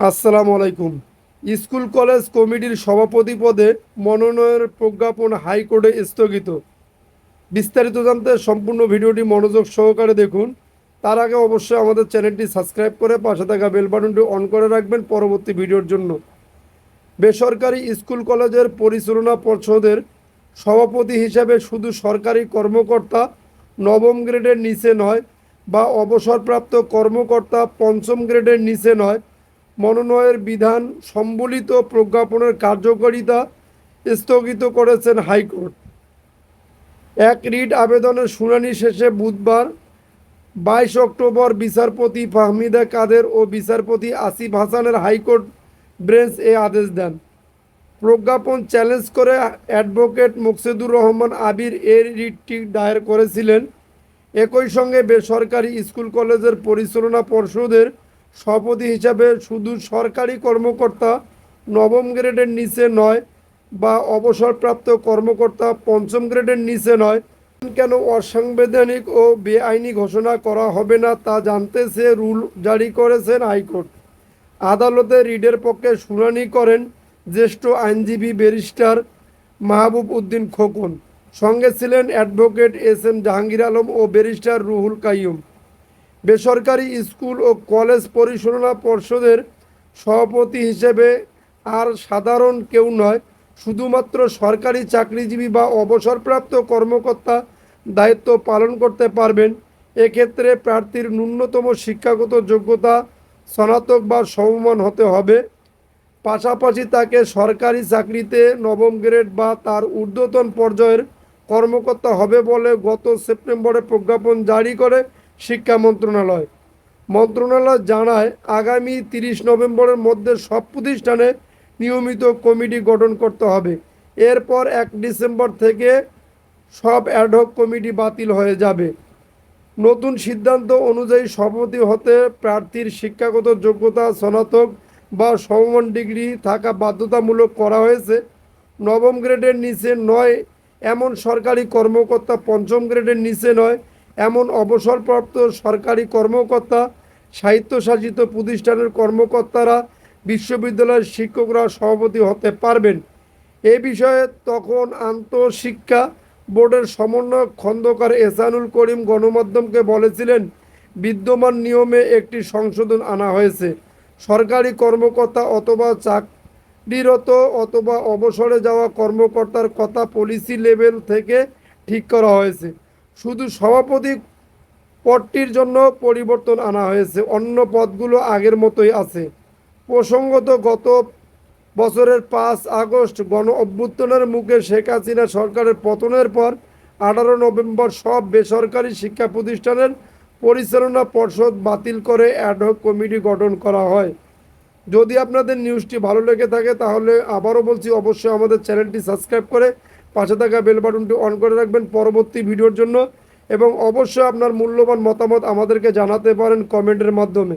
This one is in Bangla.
আসসালামু আলাইকুম। স্কুল, কলেজ, কমিটির সভাপতি পদে মনোনয়নের প্রজ্ঞাপন হাইকোর্টে স্থগিত। বিস্তারিত জানতে সম্পূর্ণ ভিডিওটি মনোযোগ সহকারে দেখুন। তার আগে অবশ্যই আমাদের চ্যানেলটি সাবস্ক্রাইব করে পাশে থাকা বেল বাটনটি অন করে রাখবেন পরবর্তী ভিডিওর জন্য। বেসরকারি স্কুল, কলেজের পরিচালনা পর্ষদের সভাপতি হিসেবে শুধু সরকারি কর্মকর্তা নবম গ্রেডের নিচে নয় বা অবসরপ্রাপ্ত কর্মকর্তা পঞ্চম গ্রেডের নিচে নয় মনোনয়নের বিধান সম্বলিত প্রজ্ঞাপনের কার্যকারিতা স্থগিত করেছেন হাইকোর্ট। এক রিট আবেদনের শুনানি শেষে বুধবার বাইশ অক্টোবর বিচারপতি ফাহমিদা কাদের ও বিচারপতি আসিফ হাসানের হাইকোর্ট ব্রেঞ্চ এ আদেশ দেন। প্রজ্ঞাপন চ্যালেঞ্জ করে অ্যাডভোকেট মুকসিদুর রহমান আবির এর রিটটি দায়ের করেছিলেন। একই সঙ্গে বেসরকারি স্কুল কলেজের পরিচালনা পর্ষদের সভাপতি হিসাবে শুধু সরকারি কর্মকর্তা নবম গ্রেডের নিচে নয় বা অবসরপ্রাপ্ত কর্মকর্তা পঞ্চম গ্রেডের নিচে নয়। কেন অসাংবিধানিক ও বেআইনি ঘোষণা করা হবে না তা জানতে সে রুল জারি করেছেন হাইকোর্ট। আদালতে রিডের পক্ষে শুনানি করেন জ্যেষ্ঠ আইনজীবী ব্যারিস্টার মাহবুব উদ্দিন খোকন। সঙ্গে ছিলেন advocate S M Jahangir Alam ও ব্যারিস্টার রুহুল কাইয়ুম। বেসরকারি স্কুল ও কলেজ পরিচালনা পর্ষদের সভাপতি হিসেবে আর সাধারণ কেউ নয়, শুধুমাত্র সরকারি চাকরিজীবী বা অবসরপ্রাপ্ত কর্মকর্তা দায়িত্ব পালন করতে পারবেন। এক্ষেত্রে প্রার্থীর ন্যূনতম শিক্ষাগত যোগ্যতা স্নাতক বা সমমান হতে হবে। পাশাপাশি তাকে সরকারি চাকরিতে নবম গ্রেড বা তার ঊর্ধ্বতন পর্যায়ের কর্মকর্তা হবে বলে গত সেপ্টেম্বরে প্রজ্ঞাপন জারি করে শিক্ষা মন্ত্রণালয়। মন্ত্রণালয় জানায়, আগামী তিরিশ নভেম্বরের মধ্যে সব প্রতিষ্ঠানে নিয়মিত কমিটি গঠন করতে হবে। এরপর এক ডিসেম্বর থেকে সব অ্যাডহক কমিটি বাতিল হয়ে যাবে। নতুন সিদ্ধান্ত অনুযায়ী সভাপতি হতে প্রার্থীর শিক্ষাগত যোগ্যতা, স্নাতক বা সমমান ডিগ্রি থাকা বাধ্যতামূলক করা হয়েছে। নবম গ্রেডের নিচে নয়, এমন সরকারি কর্মকর্তা পঞ্চম গ্রেডের নিচে নয় এমন অবসরপ্রাপ্ত সরকারি কর্মকর্তা সাহিত্যশাসিত প্রতিষ্ঠানের কর্মকর্তারা বিশ্ববিদ্যালয়ের শিক্ষকরা সভাপতি হতে পারবেন। এ বিষয়ে তখন আন্তঃশিক্ষা বোর্ডের সমন্বয়ক খন্দকার এসানুল করিম গণমাধ্যমকে বলেছিলেন, বিদ্যমান নিয়মে একটি সংশোধন আনা হয়েছে। সরকারি কর্মকর্তা অথবা চাকরিরত অথবা অবসরে যাওয়া কর্মকর্তার কথা পলিসি লেভেল থেকে ঠিক করা হয়েছে। শুধু সভাপতি পদটির জন্য পরিবর্তন আনা হয়েছে, অন্য পদগুলো আগের মতোই আছে। প্রসঙ্গত, গত বছরের পাঁচ আগস্ট গণ অভ্যুত্থানের মুখে শেখ হাসিনা সরকারের পতনের পর আঠারো নভেম্বর সব বেসরকারি শিক্ষা প্রতিষ্ঠানের পরিচালনা পর্ষদ বাতিল করে অ্যাডহক কমিটি গঠন করা হয়। যদি আপনাদের নিউজটি ভালো লেগে থাকে, তাহলে আবারও বলছি, অবশ্যই আমাদের চ্যানেলটি সাবস্ক্রাইব করে পাশে থাকা বেল বাটনটি অন করে রাখবেন পরবর্তী ভিডিওর জন্য এবং অবশ্যই আপনার মূল্যবান মতামত আমাদেরকে জানাতে পারেন কমেন্টের মাধ্যমে।